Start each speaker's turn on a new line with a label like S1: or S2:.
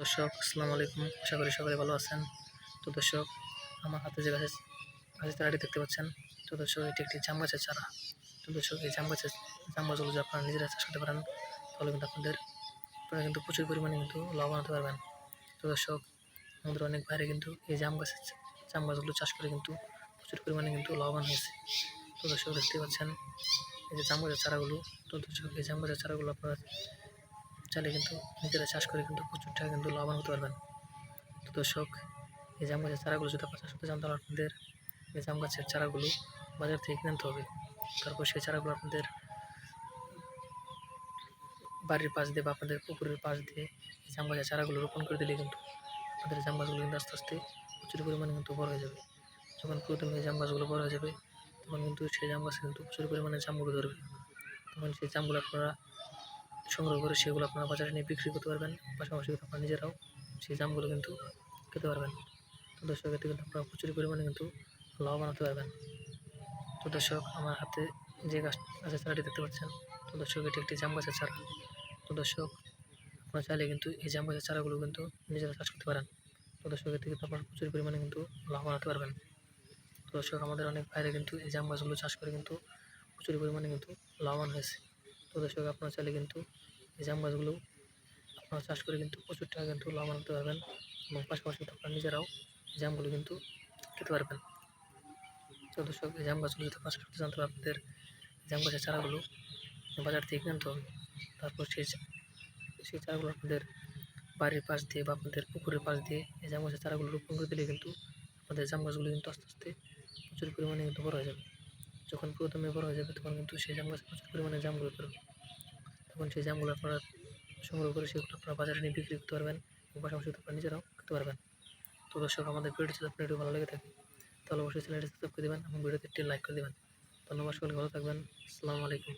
S1: দর্শক, আসসালামু আলাইকুম। আশা করি সকলে ভালো আছেন। তো দর্শক, আমার হাতে যে গাছের গাছের চারাটি দেখতে পাচ্ছেন। তো দর্শক, এটি একটি জাম গাছের চারা। তো দর্শক, এই জাম গাছের জাম গাছগুলো যদি আপনারা নিজেরা চাষ করতে পারেন, তাহলে কিন্তু আপনাদের আপনারা কিন্তু প্রচুর পরিমাণে কিন্তু লাভবান হতে পারবেন। তো দর্শক, আমাদের অনেক বাইরে কিন্তু এই জাম গাছের জাম গাছগুলো চাষ করে কিন্তু প্রচুর পরিমাণে কিন্তু লাভবান হয়েছে। তো দর্শক দেখতে পাচ্ছেন, এই যে জাম গাছের চারাগুলো তো দর্শক, এই জাম গাছের চারাগুলো আপনারা চাইলে কিন্তু নিজেরা চাষ করে কিন্তু প্রচুর টাকা কিন্তু লাভবান হতে পারবেন। তো দর্শক, এই জাম গাছের চারাগুলো যদি আপনার চাষ করতে চান, তাহলে আপনাদের এই জাম গাছের চারাগুলো বাজার থেকে কিনতে হবে। তারপর সেই চারাগুলো আপনাদের বাড়ির পাশ দিয়ে বা আপনাদের পুকুরের পাশ দিয়ে এই জাম গাছের চারাগুলো রোপণ করে দিলে কিন্তু আপনাদের জাম গাছগুলো কিন্তু আস্তে আস্তে প্রচুর পরিমাণে কিন্তু বড় হয়ে যাবে। যখন প্রথমে এই জাম গাছগুলো বড় হয়ে যাবে, তখন কিন্তু সেই জাম গাছে কিন্তু প্রচুর পরিমাণে জামগুলো ধরবে। তখন সেই জামগুলো আপনারা সংগ্রহ করে সেগুলো আপনারা বাজারে নিয়ে বিক্রি করতে পারবেন। পাশাপাশি কিন্তু আপনারা নিজেরাও সেই জামগুলো কিন্তু খেতে পারবেন। তো দর্শক, এতে কিন্তু আপনারা প্রচুর পরিমাণে কিন্তু লাভবান হতে পারবেন। তো দর্শক, আমার হাতে যে গাছ গাছের চারাটি দেখতে পাচ্ছেন। তো দর্শক, এটি একটি জাম গাছের চারা। তো দর্শক, আপনারা চাইলে কিন্তু এই জাম গাছের চারাগুলো কিন্তু নিজেরা চাষ করতে পারেন। তো দর্শক, এতে কিন্তু আপনারা প্রচুর পরিমাণে কিন্তু লাভবান হতে পারবেন। তো দর্শক, আমাদের অনেক বাইরে কিন্তু এই জাম গাছগুলো চাষ করে কিন্তু প্রচুর পরিমাণে কিন্তু লাভবান হয়েছে। তো দর্শক আপনারা চাইলে কিন্তু এই জাম গাছগুলো আপনারা চাষ করে কিন্তু প্রচুর টাকা কিন্তু লাভবান হতে পারবেন এবং পাশাপাশি আপনারা নিজেরাও জামগুলো কিন্তু খেতে পারবেন। তো দর্শক, এই জাম গাছগুলো যদি আপনারা করতে চান তাহলে আপনাদের জাম গাছের চারাগুলো বাজার থেকে কিনতে হবে। তারপর সেই সেই চারাগুলো আপনাদের বাড়ির পাশ দিয়ে বা আপনাদের পুকুরের পাশ দিয়ে এই জাম গাছের চারাগুলো রোপণ করে দিলে কিন্তু আপনাদের জাম গাছগুলো কিন্তু আস্তে আস্তে প্রচুর পরিমাণে কিন্তু বড় হয়ে যাবে। যখন প্রথমে বড় হয়ে যাবে, তখন কিন্তু সেই জাম প্রচুর পরিমাণে জাম জামগুলো করবে তখন সেই জামগুলো আপনারা সংগ্রহ করে সেগুলো আপনারা বাজারে নিয়ে বিক্রি করতে পারবেন এবং পাশাপাশি আপনারা নিজেরাও খেতে পারবেন। তো দর্শক, আমাদের ভিডিও যদি আপনার একটু ভালো লেগে থাকে, তাহলে অবশ্যই চ্যানেলটি সাবস্ক্রাইব করে দেবেন এবং ভিডিওতে একটি লাইক করে দেবেন। ধন্যবাদ সকলে ভালো থাকবেন। আসসালামু আলাইকুম।